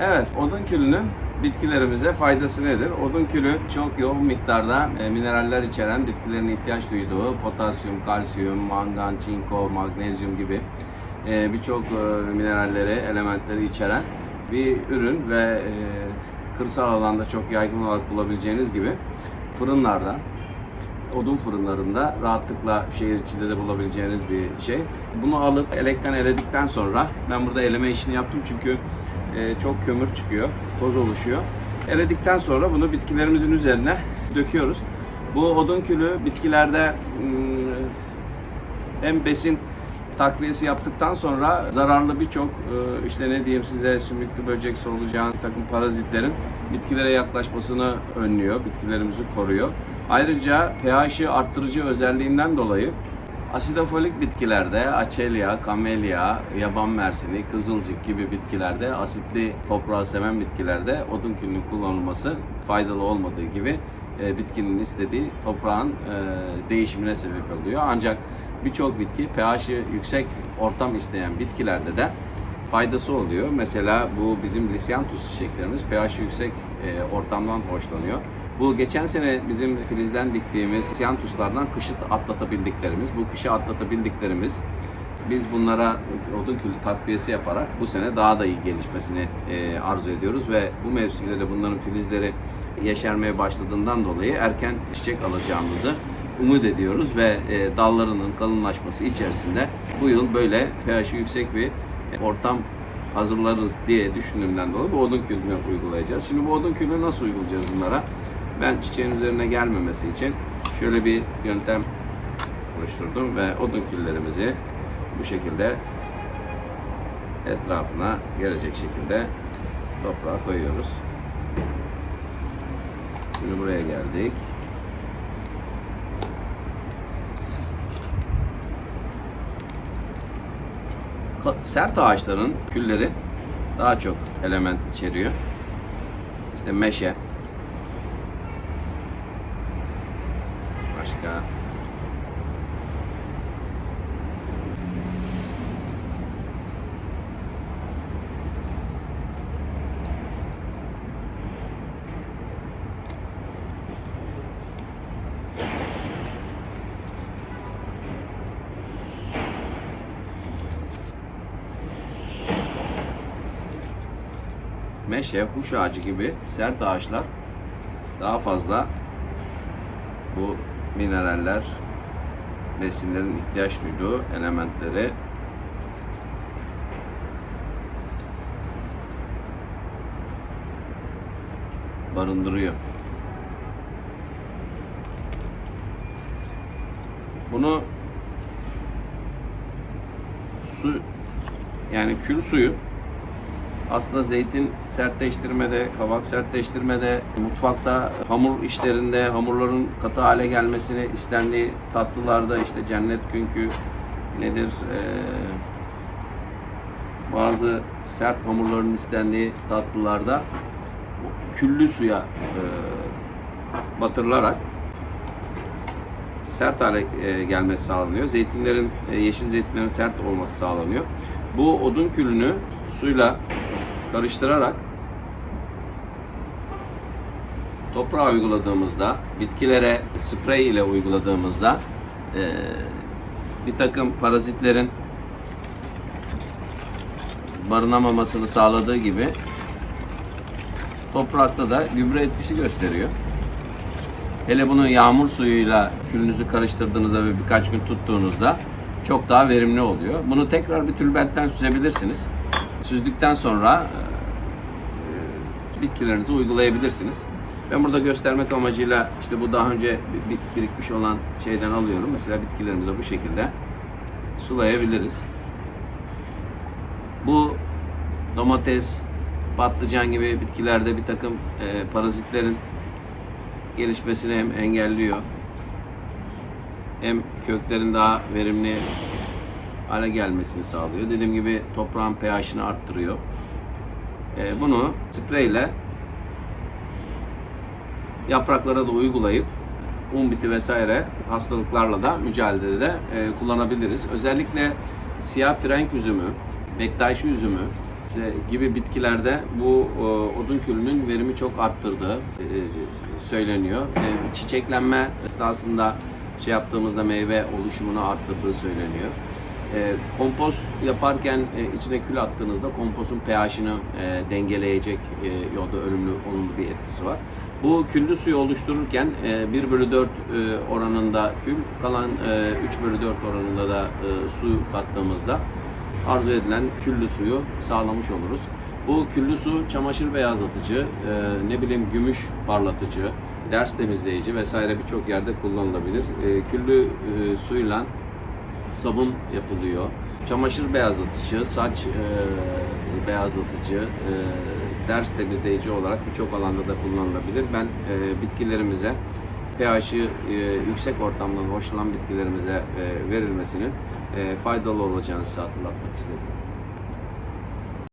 Evet, odun külünün bitkilerimize faydası nedir? Odun külü çok yoğun miktarda e, mineraller içeren bitkilerin ihtiyaç duyduğu potasyum, kalsiyum, mangan, çinko, magnezyum gibi e, birçok e, mineralleri, elementleri içeren bir ürün ve kırsal alanda çok yaygın olarak bulabileceğiniz gibi fırınlarda, odun fırınlarında rahatlıkla şehir içinde de bulabileceğiniz bir şey. Bunu alıp elekten eledikten sonra ben burada eleme işini yaptım çünkü e, çok kömür çıkıyor, toz oluşuyor. Eledikten sonra bunu bitkilerimizin üzerine döküyoruz. Bu odun külü bitkilerde mm, hem besin takviyesi yaptıktan sonra zararlı birçok e, işte ne diyeyim size sümüklü böcek bir takım parazitlerin bitkilere yaklaşmasını önlüyor, bitkilerimizi koruyor. Ayrıca pH'i arttırıcı özelliğinden dolayı asidofolik bitkilerde açelya, kamelya, yaban mersini, kızılcık gibi bitkilerde asitli toprağı seven bitkilerde odun külünün kullanılması faydalı olmadığı gibi e, bitkinin istediği toprağın e, değişimine sebep oluyor. Ancak birçok bitki pH'i yüksek ortam isteyen bitkilerde de faydası oluyor. Mesela bu bizim lisyanthus çiçeklerimiz pH yüksek e, ortamdan hoşlanıyor. Bu geçen sene bizim filizden diktiğimiz lisyanthuslardan kışı atlatabildiklerimiz, bu kışı atlatabildiklerimiz biz bunlara odun külü takviyesi yaparak bu sene daha da iyi gelişmesini e, arzu ediyoruz ve bu mevsimde de bunların filizleri yeşermeye başladığından dolayı erken çiçek alacağımızı umut ediyoruz ve e, dallarının kalınlaşması içerisinde bu yıl böyle pH'i yüksek bir ortam hazırlarız diye düşündüğümden dolayı bu odun külünü uygulayacağız. Şimdi bu odun külünü nasıl uygulayacağız bunlara? Ben çiçeğin üzerine gelmemesi için şöyle bir yöntem oluşturdum ve odun küllerimizi bu şekilde etrafına gelecek şekilde toprağa koyuyoruz. Şimdi buraya geldik. Sert ağaçların külleri daha çok element içeriyor. İşte meşe. Başka meşe, huş ağacı gibi sert ağaçlar daha fazla bu mineraller, besinlerin ihtiyaç duyduğu elementleri barındırıyor. Bunu su yani kül suyu aslında zeytin sertleştirmede, kabak sertleştirmede, mutfakta hamur işlerinde hamurların katı hale gelmesini istendiği tatlılarda işte cennet künkü nedir ee, bazı sert hamurların istendiği tatlılarda küllü suya ee, batırılarak sert hale e, gelmesi sağlanıyor. Zeytinlerin, e, yeşil zeytinlerin sert olması sağlanıyor. Bu odun külünü suyla karıştırarak toprağa uyguladığımızda, bitkilere sprey ile uyguladığımızda e, bir takım parazitlerin barınamamasını sağladığı gibi toprakta da gübre etkisi gösteriyor. Hele bunu yağmur suyuyla külünüzü karıştırdığınızda ve birkaç gün tuttuğunuzda çok daha verimli oluyor. Bunu tekrar bir tülbentten süzebilirsiniz. Süzdükten sonra e, bitkilerinizi uygulayabilirsiniz. Ben burada göstermek amacıyla işte bu daha önce bir- bir- birikmiş olan şeyden alıyorum. Mesela bitkilerimize bu şekilde sulayabiliriz. Bu domates, patlıcan gibi bitkilerde bir takım e, parazitlerin gelişmesini hem engelliyor hem köklerin daha verimli hale gelmesini sağlıyor. Dediğim gibi toprağın pH'ini arttırıyor. Ee, bunu spreyle yapraklara da uygulayıp un biti vesaire hastalıklarla da mücadelede e, kullanabiliriz. Özellikle siyah frenk üzümü, bektaşi üzümü işte gibi bitkilerde bu e, odun külünün verimi çok arttırdığı e, söyleniyor. E, çiçeklenme esnasında şey yaptığımızda meyve oluşumunu arttırdığı söyleniyor. E, kompost yaparken e, içine kül attığınızda kompostun pH'ini e, dengeleyecek e, yolda ölümlü olumlu bir etkisi var. Bu küllü suyu oluştururken e, 1 bölü 4 e, oranında kül, kalan e, 3 bölü 4 oranında da e, su kattığımızda arzu edilen küllü suyu sağlamış oluruz. Bu küllü su çamaşır beyazlatıcı, e, ne bileyim gümüş parlatıcı, ders temizleyici vesaire birçok yerde kullanılabilir. E, küllü e, suyla sabun yapılıyor. Çamaşır beyazlatıcı, saç e, beyazlatıcı, e, ders temizleyici olarak birçok alanda da kullanılabilir. Ben e, bitkilerimize pH'i e, yüksek ortamdan hoşlanan bitkilerimize e, verilmesinin e, faydalı olacağını size hatırlatmak istedim.